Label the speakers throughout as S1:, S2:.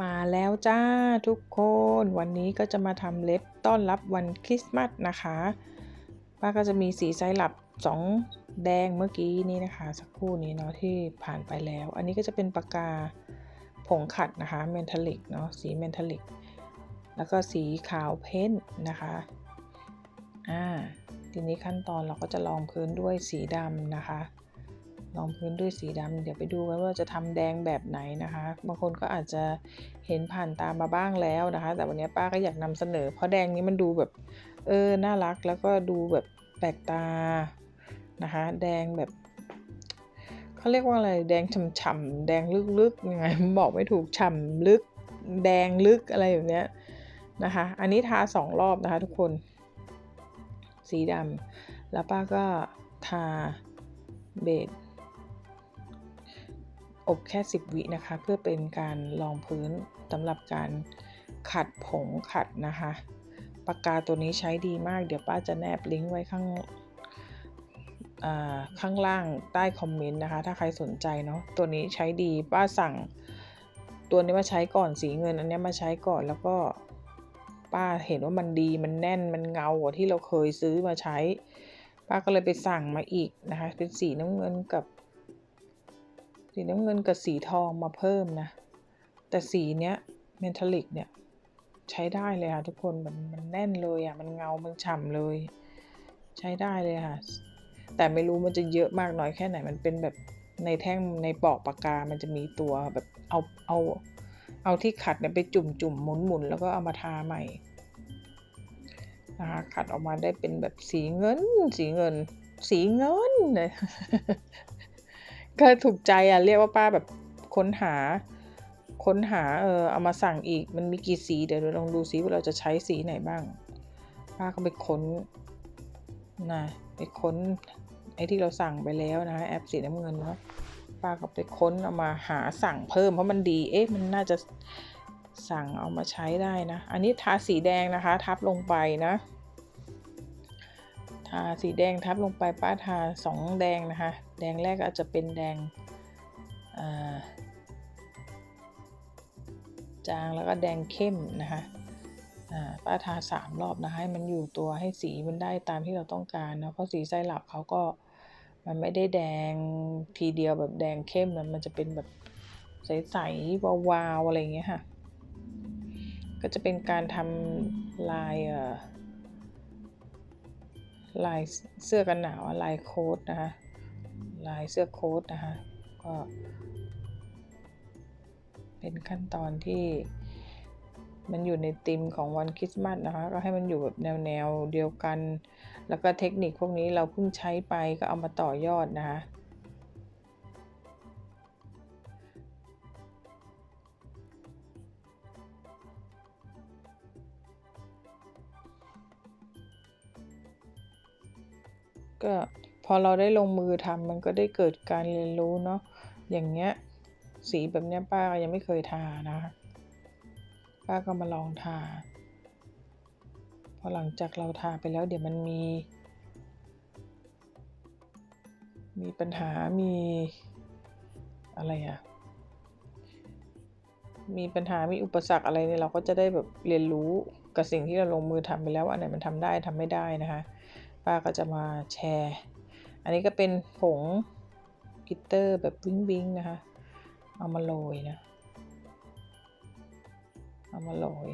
S1: มาแล้วจ้าทุกคนวันนี้ก็จะมาทำเล็บต้อนรับวันคริสต์มาสนะคะป้าก็จะมีสีไซรัปสองแดงเมื่อกี้นี้นะคะ สักครู่นี้เนาะที่ผ่านไปแล้ว อันนี้ก็จะเป็นปากกาผงขัดนะคะเมนทัลลิกเนาะสีเมนทัลลิก แล้วก็สีขาวเพ้นนะคะอ่าทีนี้ขั้นตอนเราก็จะลองพื้นด้วยสีดำนะคะ ลองพื้นด้วยสีดำเดี๋ยวไปดูกันว่าจะทำแดงแบบไหนนะคะ บางคนก็อาจจะเห็นผ่านตามมาบ้างแล้วนะคะ แต่วันนี้ป้าก็อยากนำเสนอ เพราะแดงนี้มันดูแบบเออน่ารักแล้วก็ดูแบบแปลกตานะคะ แดงแบบเขาเรียกว่าอะไรแดงฉ่ำๆแดงลึกๆยังไงบอกไม่ถูกฉ่ำลึก แดงลึกอะไรแบบเนี้ยนะคะ อันนี้ทาสองรอบนะคะทุกคน สีดำแล้วป้าก็ทาเบส อบแค่ 10 วินะคะ เพื่อเป็นการรองพื้นสำหรับการขัดผงขัดนะคะ ปากกาตัวนี้ใช้ดีมาก เดี๋ยวป้าจะแนบลิงก์ไว้ข้างข้างล่างใต้คอมเมนต์นะคะ ถ้าใครสนใจเนาะตัวนี้ใช้ดีป้าสั่ง ตัวนี้มาใช้ก่อนสีเงิน อันนี้มาใช้ก่อนแล้วก็ ป้าเห็นว่ามันดีมันแน่นมันเงากว่าที่เราเคยซื้อมาใช้ ป้าก็เลยไปสั่งมาอีกนะคะ เป็นสีน้ำเงินกับ สีน้ำเงินกับสีทองมาเพิ่มนะ แต่สีเนี้ยเมทัลลิกเนี่ยใช้ได้เลยค่ะทุกคนมันมันแน่นเลยอะมันเงา มันฉ่ำเลย ใช้ได้เลยค่ะ แต่ไม่รู้มันจะเยอะมากน้อยแค่ไหน มันเป็นแบบในแท่งในปอกปากกา มันจะมีตัวแบบเอาเอาเอาที่ขัดเนี่ยไปจุ่มจุ่มหมุนหมุนแล้วก็เอามาทาใหม่นะคะขัดออกมาได้เป็นแบบสีเงิน สีเงิน สีเงินเลย ก็ถูกใจอะ เรียกว่าป้าแบบค้นหา ค้นหาเออเอามาสั่งอีก มันมีกี่สี เดี๋ยวเราลองดูซิว่าเราจะใช้สีไหนบ้าง ป้าก็ไปค้นนะไปค้นไอ้ที่เราสั่งไปแล้วนะแอปสีน้ำเงินเนาะป้าก็ไปค้นเอามาหาสั่งเพิ่มเพราะมันดี เอ๊ะมันน่าจะสั่งเอามาใช้ได้นะ อันนี้ทาสีแดงนะคะ ทับลงไปนะ ทาสีแดงทับลงไปป้าทาสองแดงนะคะ แดงแรกอาจจะเป็นแดงจางแล้วก็แดงเข้มนะคะป้าทาสามรอบนะคะให้มันอยู่ตัวให้สีมันได้ตามที่เราต้องการนะเพราะสีไส้หลับเขาก็มันไม่ได้แดงทีเดียวแบบแดงเข้มนะมันจะเป็นแบบใสๆวาวๆอะไรเงี้ยค่ะ ก็จะเป็นการทำลายลายเสื้อกันหนาวลายโค้ดนะคะ ลายเสื้อโค้ดนะคะ ก็เป็นขั้นตอนที่มันอยู่ในธีมของวันคริสต์มาสนะคะ ก็ให้มันอยู่แบบแนวแนวเดียวกัน แล้วก็เทคนิคพวกนี้เราเพิ่งใช้ไปก็เอามาต่อยอดนะคะก็ พอเราได้ลงมือทำมันก็ได้เกิดการเรียนรู้เนาะอย่างเงี้ยสีแบบเนี้ยป้ายังไม่เคยทานะ ป้าก็มาลองทา พอหลังจากเราทาไปแล้วเดี๋ยวมันมี มีปัญหามีอะไรอะมีปัญหา มีอุปสรรคอะไรเนี่ยเราก็จะได้แบบเรียนรู้กับสิ่งที่เราลงมือทำไปแล้วว่าอันไหนมันทำได้ทำไม่ได้นะคะ ป้าก็จะมาแชร์ อันนี้ก็เป็นผงกิตเตอร์แบบวิ้งวิ้งนะคะ เอามาโรยนะ เอามาโรย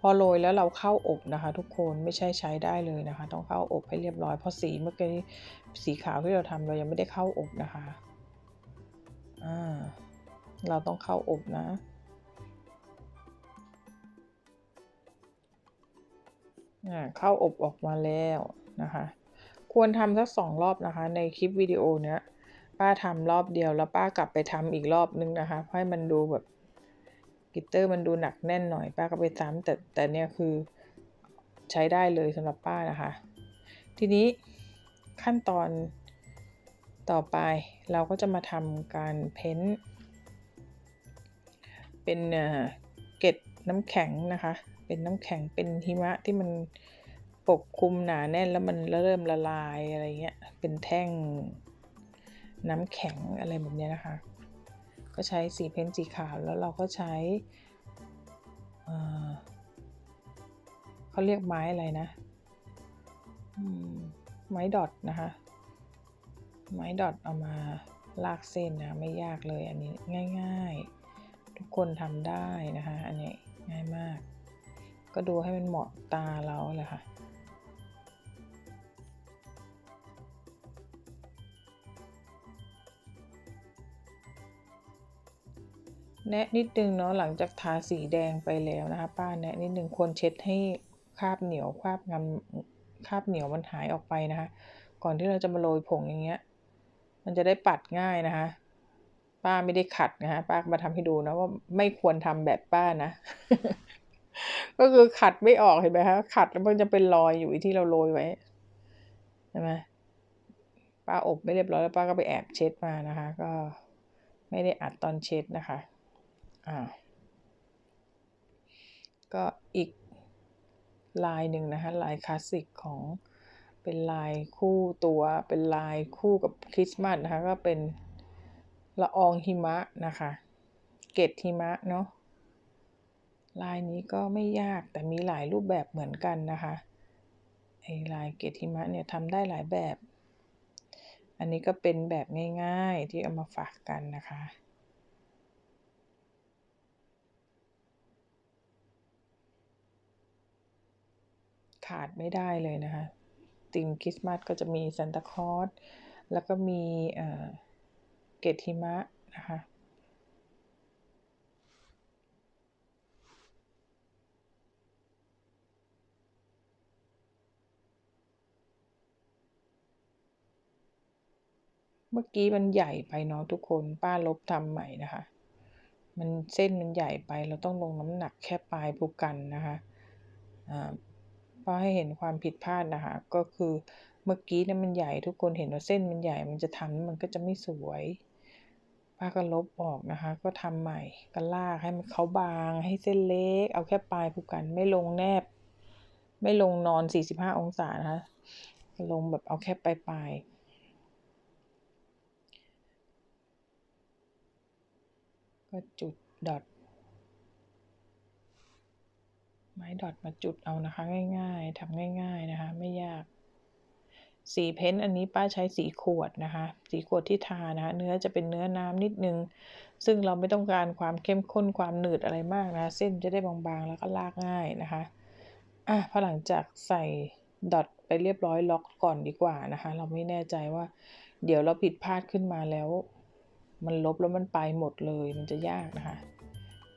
S1: พอโรยแล้วเราเข้าอบนะคะ ทุกคนไม่ใช่ใช้ได้เลยนะคะ ต้องเข้าอบให้เรียบร้อยเพราะสีเมื่อกี้สีขาวที่เราทำเรายังไม่ได้เข้าอบนะคะอ่าเราต้องเข้าอบนะเข้าอบออกมาแล้วนะคะ ควรทำสักสองรอบนะคะ ในคลิปวิดีโอเนี้ย ป้าทำรอบเดียวแล้วป้ากลับไปทำอีกรอบนึงนะคะให้มันดูแบบกิตเตอร์มันดูหนักแน่นหน่อยป้าก็ไปซ้ำแต่แต่เนี้ยคือใช้ได้เลยสำหรับป้านะคะ ทีนี้ขั้นตอนต่อไปเราก็จะมาทำการเพ้นเป็นเกล็ดน้ำแข็งนะคะ เป็นน้ำแข็งเป็นหิมะที่มัน ปกคลุมหนาแน่นแล้วมันเริ่มละลายอะไรเงี้ย เป็นแท่งน้ำแข็งอะไรแบบนี้นะคะ ก็ใช้สีเพ้นสีขาวแล้วเราก็ใช้เเขาเรียกไม้อะไรนะ ไม้ดอทนะคะ ไม้ดอทเอามาลากเส้นนะ ไม่ยากเลยอันนี้ง่าย ๆ ทุกคนทำได้นะคะ อันนี้ง่ายมาก ก็ดูให้มันเหมาะตาเราแหละค่ะ แนะนิดนึงเนาะหลังจากทาสีแดงไปแล้วนะคะ ป้าแนะนิดนึงควรเช็ดให้คราบเหนียวคราบงำคราบเหนียวมันหายออกไปนะคะ ก่อนที่เราจะมาโรยผงอย่างเงี้ย มันจะได้ปัดง่ายนะคะ ป้าไม่ได้ขัดนะคะป้ามาทำให้ดูนะว่าไม่ควรทำแบบป้านะ ก็คือขัดไม่ออกเห็นไหมคะขัดแล้วมันจะเป็นรอยอยู่ที่เราโรยไว้ใช่ไหมป้าอบไม่เรียบร้อยแล้วป้าก็ไปแอบเช็ดมานะคะ ก็ไม่ได้อัดตอนเช็ดนะคะ อ่าก็อีกลายหนึ่งนะคะลายคลาสสิกของเป็นลายคู่ตัวเป็นลายคู่กับคริสต์มาสนะคะก็เป็นละอองหิมะนะคะ เกตหิมะเนาะลายนี้ก็ไม่ยากแต่มีหลายรูปแบบเหมือนกันนะคะไอ้ลายเกตหิมะเนี่ยทำได้หลายแบบ อันนี้ก็เป็นแบบง่ายๆที่เอามาฝากกันนะคะ ขาดไม่ได้เลยนะคะธีมคริสต์มาสก็จะมีซันตาคลอสแล้วก็มีเกตหิมะนะคะเมื่อกี้มันใหญ่ไปเนาะทุกคนป้าลบทำใหม่นะคะ มันเส้นมันใหญ่ไปเราต้องลงน้ำหนักแค่ปลายภูกันนะคะอ่า เพราะให้เห็นความผิดพลาดนะคะ ก็คือเมื่อกี้เนี่ยมันใหญ่ทุกคนเห็นว่าเส้นมันใหญ่มันจะทำมันก็จะไม่สวยป้าก็ลบออกนะคะ ก็ทำใหม่ก็ลากให้มันเขาบางให้เส้นเล็ก เอาแค่ปลายภูกันไม่ลงแนบ ไม่ลงนอน 45 องศานะคะลงแบบเอาแค่ปลายปลายก็จุดดอท ไม้ดอทมาจุดเอานะคะ ง่ายๆทำง่าย ๆนะคะ ไม่ยาก สีเพ้นท์อันนี้ป้าใช้สีขวดนะคะ สีขวดที่ทานะคะ เนื้อจะเป็นเนื้อน้ำนิดนึง ซึ่งเราไม่ต้องการความเข้มข้นความหนืดอะไรมากนะ เส้นจะได้บางๆ แล้วก็ลากง่ายนะคะ อะพอหลังจากใส่ดอทไปเรียบร้อยล็อกก่อนดีกว่านะคะ เราไม่แน่ใจว่า เดี๋ยวเราผิดพลาดขึ้นมาแล้ว มันลบแล้วมันไปหมดเลยมันจะยากนะคะ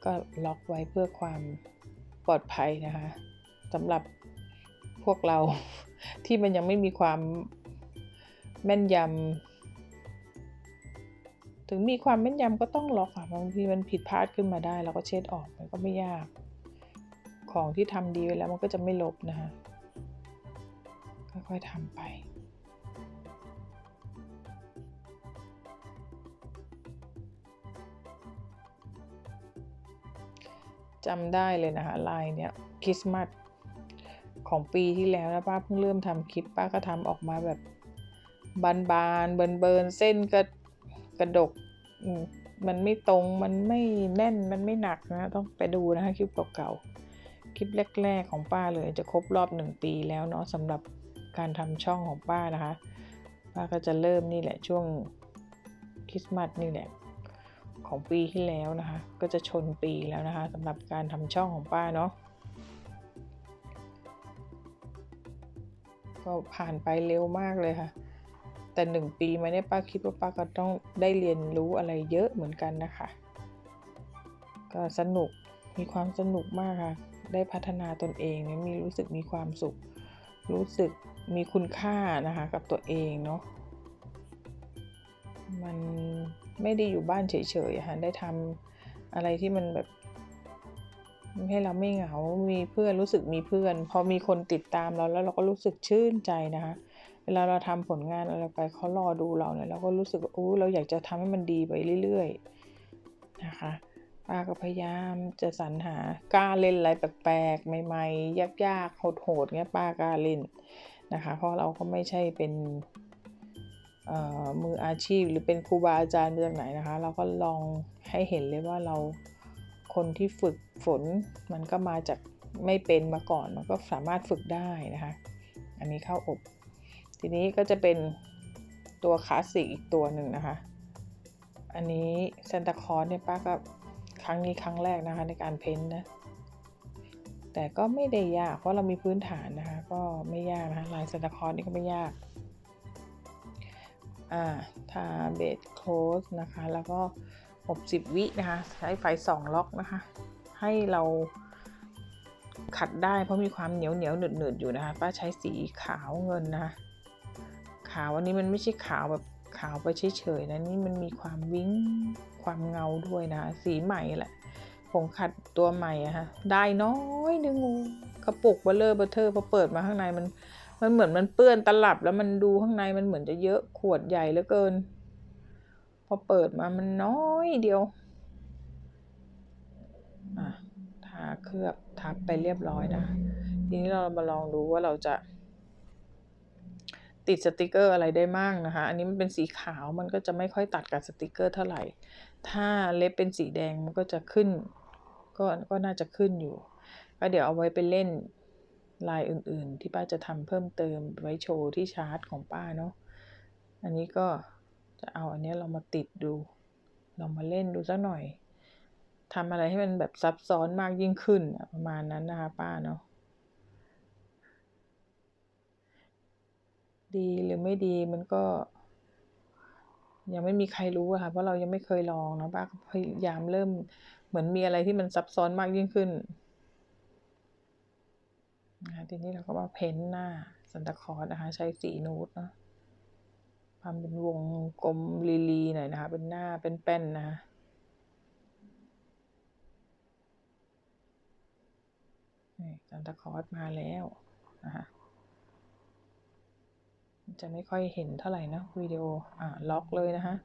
S1: ก็ล็อกไว้เพื่อความ ปลอดภัยนะคะสำหรับพวกเราที่มันยังไม่มีความแม่นยำถึงมีความแม่นยำก็ต้องล็อกค่ะบางทีมันผิดพลาดขึ้นมาได้เราก็เช็ดออกมันก็ไม่ยาก ของที่ทำดีไว้แล้วมันก็จะไม่ลบนะคะค่อยๆทำไป จำได้เลยนะคะลายเนี้ยคริสต์มาสของปีที่แล้วนะป้าเพิ่งเริ่มทำคลิปป้าก็ทำออกมาแบบบานๆเบินๆเส้นก็กระดกมันไม่ตรงมันไม่แน่นมันไม่หนักนะ ต้องไปดูนะคะคลิปเก่าๆคลิปแรกๆของป้าเลยจะครบรอบหนึ่งปีแล้วเนาะสำหรับการทำช่องของป้านะคะ ป้าก็จะเริ่มนี่แหละช่วงคริสต์มาสนี่แหละ ของปีที่แล้วนะคะ ก็จะชนปีแล้วนะคะสำหรับการทำช่องของป้าเนาะก็ผ่านไปเร็วมากเลยค่ะ แต่หนึ่งปีมาเนี่ยป้าคิดว่าป้าก็ต้องได้เรียนรู้อะไรเยอะเหมือนกันนะคะ ก็สนุกมีความสนุกมากค่ะ ได้พัฒนาตนเองเนี่ยมีรู้สึกมีความสุข รู้สึกมีคุณค่านะคะกับตัวเองเนาะ มันไม่ได้อยู่บ้านเฉยๆค่ะได้ทำอะไรที่มันแบบให้เราไม่เหงา มีเพื่อนรู้สึกมีเพื่อน พอมีคนติดตามเราแล้วเราก็รู้สึกชื่นใจนะคะ เวลาเราทำผลงานอะไรไปเขารอดูเราเนี่ยเราก็รู้สึกโอ้เราอยากจะทำให้มันดีไปเรื่อยๆนะคะป้าก็พยายามจะสรรหากล้าเล่นอะไรแปลกๆใหม่ ๆ ยากๆโหดๆเงี้ยป้ากล้าเล่นนะคะ เพราะเราก็ไม่ใช่เป็น มืออาชีพหรือเป็นครูบาอาจารย์มาจากไหนนะคะ เราก็ลองให้เห็นเลยว่าเราคนที่ฝึกฝนมันก็มาจากไม่เป็นมาก่อนมันก็สามารถฝึกได้นะคะ อันนี้เข้าอบ ทีนี้ก็จะเป็นตัวคลาสสิกอีกตัวหนึ่งนะคะ อันนี้ซานตาคลอสเนี่ยป้าก็ครั้งนี้ครั้งแรกนะคะในการเพ้นท์นะแต่ก็ไม่ได้ยากเพราะเรามีพื้นฐานนะคะ ก็ไม่ยากนะคะลายซานตาคลอสนี่ก็ไม่ยาก อ่าทาเบสโคลสนะคะ แล้วก็อบ10วินะคะ ใช้ไฟ2ล็อกนะคะ ให้เราขัดได้เพราะมีความเหนียวเหนียวหนืดหนืดๆอยู่นะคะ ป้าใช้สีขาวเงินนะคะ ขาวอันนี้มันไม่ใช่ขาวแบบขาวไปเฉยๆนะนี่มันมีความวิ้งความเงาด้วยนะ สีใหม่แหละผงขัดตัวใหม่อะฮะได้น้อยนึงกระปุกเบลเลอร์เบอร์เทอร์พอเปิดมาข้างในมัน มันเหมือนมันเปื้อนตลับแล้วมันดูข้างในมันเหมือนจะเยอะขวดใหญ่เหลือเกิน พอเปิดมามันน้อยเดียวอะทาเคลือบทับไปเรียบร้อยนะ ทีนี้เรามาลองดูว่าเราจะ ติดสติกเกอร์อะไรได้มั่งนะคะ อันนี้มันเป็นสีขาวมันก็จะไม่ค่อยตัดกับสติกเกอร์เท่าไหร่ ถ้าเล็บเป็นสีแดงมันก็จะขึ้น ก็ก็น่าจะขึ้นอยู่ ก็เดี๋ยวเอาไว้ไปเล่น ลายอื่นๆ ที่ป้าจะทำเพิ่มเติมไว้โชว์ที่ชาร์ตของป้าเนาะ อันนี้ก็จะเอาอันนี้เรามาติดดู เรามาเล่นดูสักหน่อยทำอะไรให้มันแบบซับซ้อนมากยิ่งขึ้นประมาณนั้นนะคะป้าเนาะ ดีหรือไม่ดีมันก็ ยังไม่มีใครรู้อะค่ะเพราะเรายังไม่เคยลองเนาะป้าพยายามเริ่มเหมือนมีอะไรที่มันซับซ้อนมากยิ่งขึ้น นะคะทีนี้เราก็มาเพ้นหน้าซันตาคลอสนะคะใช้สีนูดเนาะทำเป็นวงกลมลีลีหน่อยนะคะ เป็นหน้าเป็นแป้นนะคะนี่ซันตาคอสมาแล้วนะคะจะไม่ค่อยเห็นเท่าไหร่นะวิดีโออ่าล็อกเลยนะคะ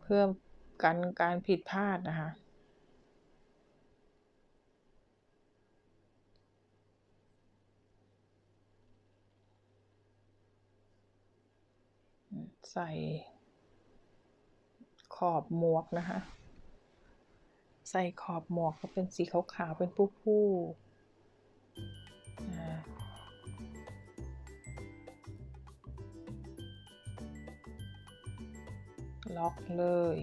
S1: เพื่อกันการผิดพลาดนะคะ ใส่ขอบหมวกนะคะ ใส่ขอบหมวกก็เป็นสีขาวๆเป็นผู้ๆอ่าล็อกเลย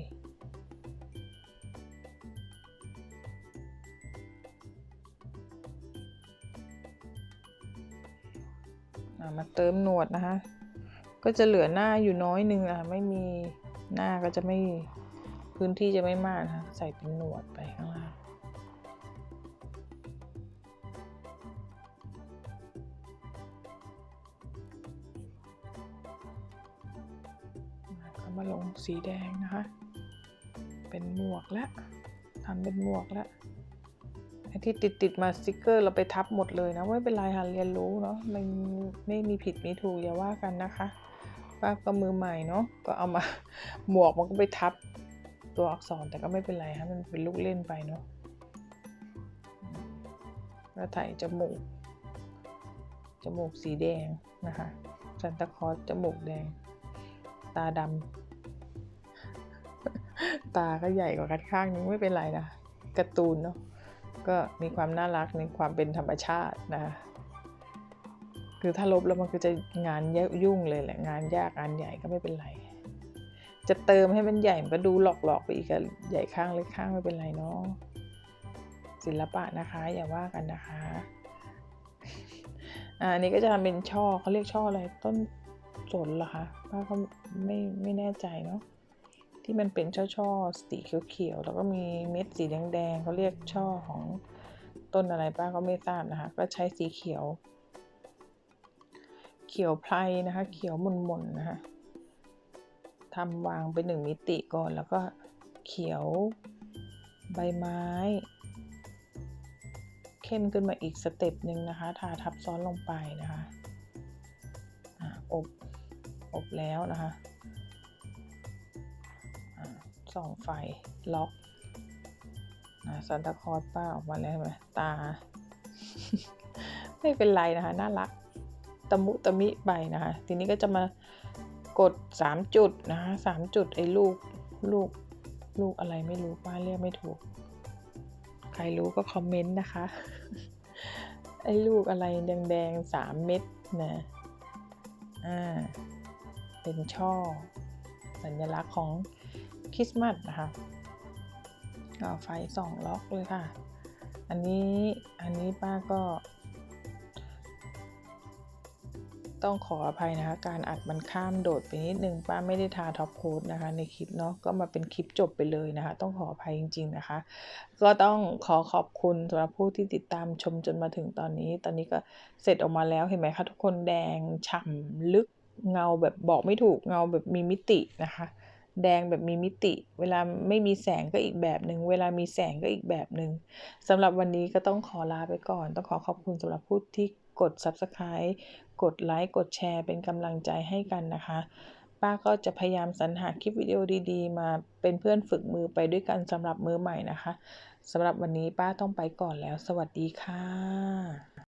S1: อะมาเติมหนวดนะคะ ก็จะเหลือหน้าอยู่น้อยนึงอะไม่มีหน้าก็จะไม่พื้นที่จะไม่มากนะคะใส่เป็นหนวดไปข้างล่างมาลงสีแดงนะคะ เป็นหมวกแล้วทำเป็นหมวกแล้วไอ้ที่ติดติดมาสติกเกอร์เราไปทับหมดเลยนะไม่เป็นไรค่ะเรียนรู้เนาะมันไม่มีผิดมีถูกอย่าว่ากันนะคะ ป้าก็มือใหม่เนาะก็เอามาหมวกมันก็ไปทับตัวอักษรแต่ก็ไม่เป็นไรฮะมันเป็นลูกเล่นไปเนาะแล้วถ่ายจมูก จมูกสีแดงนะคะซันตาคอสจมูกแดง ตาดำตาก็ใหญ่กว่ากันข้างนึงไม่เป็นไรนะการ์ตูนเนาะก็มีความน่ารักในความเป็นธรรมชาตินะคะ คือถ้าลบแล้วมันก็จะงานยยุ่งเลยแหละงานยากงานใหญ่ก็ไม่เป็นไร จะเติมให้มันใหญ่มันก็ดูหลอกๆไปอีกอะใหญ่ข้างเล็กข้างไม่เป็นไรเนาะศิลปะนะคะ อย่าว่ากันนะคะอันนี้ก็จะทำเป็นช่อเขาเรียกช่ออะไรต้นสนเหรอคะป้าก็ไม่ไม่แน่ใจเนาะที่มันเป็นช่อช่อๆสีเขียวๆแล้วก็มีเม็ดสีแดงๆเขาเรียกช่อของต้นอะไรป้าก็ไม่ทราบนะคะ ก็ใช้สีเขียว เขียวไพรนะคะ เขียวมุนๆนนะคะทำวางเป็นหนึ่งมิติก่อนแล้วก็เขียวใบไม้ เข้มขึ้นมาอีกสเต็ปหนึ่งนะคะ ทาทับซ้อนลงไปนะคะอบอบแล้วนะคะส่องไฟล็อกซันตาคลอสป้าออกมาแล้วเห็นไหมตา ไม่เป็นไรนะคะ น่ารัก ตะมุตะมิไปนะคะ ทีนี้ก็จะมากด 3 จุดนะคะ3จุดไอ้ลูกลูกลูกอะไรไม่รู้ป้าเรียกไม่ถูก ใครรู้ก็คอมเมนต์นะคะ ไอ้ลูกอะไรแดงๆสามเม็ดนะอ่าเป็นช่อ สัญลักษณ์ของคริสต์มาสนะคะก็ไฟสองล็อกเลยค่ะ อันนี้อันนี้ป้าก็ ต้องขออภัยนะคะ การอัดมันข้ามโดดไปนิดนึงป้าไม่ได้ทาท็อปโค้ดนะคะ ในคลิปเนาะก็มาเป็นคลิปจบไปเลยนะคะ ต้องขออภัยจริง ๆนะคะ ก็ต้องขอขอบคุณสำหรับผู้ที่ติดตามชมจนมาถึงตอนนี้ ตอนนี้ก็เสร็จออกมาแล้วเห็นไหมคะทุกคนแดงฉ่ำลึกเงาแบบบอกไม่ถูกเงาแบบมีมิตินะคะแดงแบบมีมิติ เวลาไม่มีแสงก็อีกแบบหนึ่ง เวลามีแสงก็อีกแบบหนึ่งสำหรับวันนี้ก็ต้องขอลาไปก่อน ต้องขอขอบคุณสำหรับผู้ที่ กด Subscribe กดไลค์กดแชร์เป็นกำลังใจให้กันนะคะ ป้าก็จะพยายามสรรหาคลิปวิดีโอดี ๆ มาเป็นเพื่อนฝึกมือไปด้วยกันสำหรับมือใหม่นะคะสำหรับวันนี้ป้าต้องไปก่อนแล้ว สวัสดีค่ะ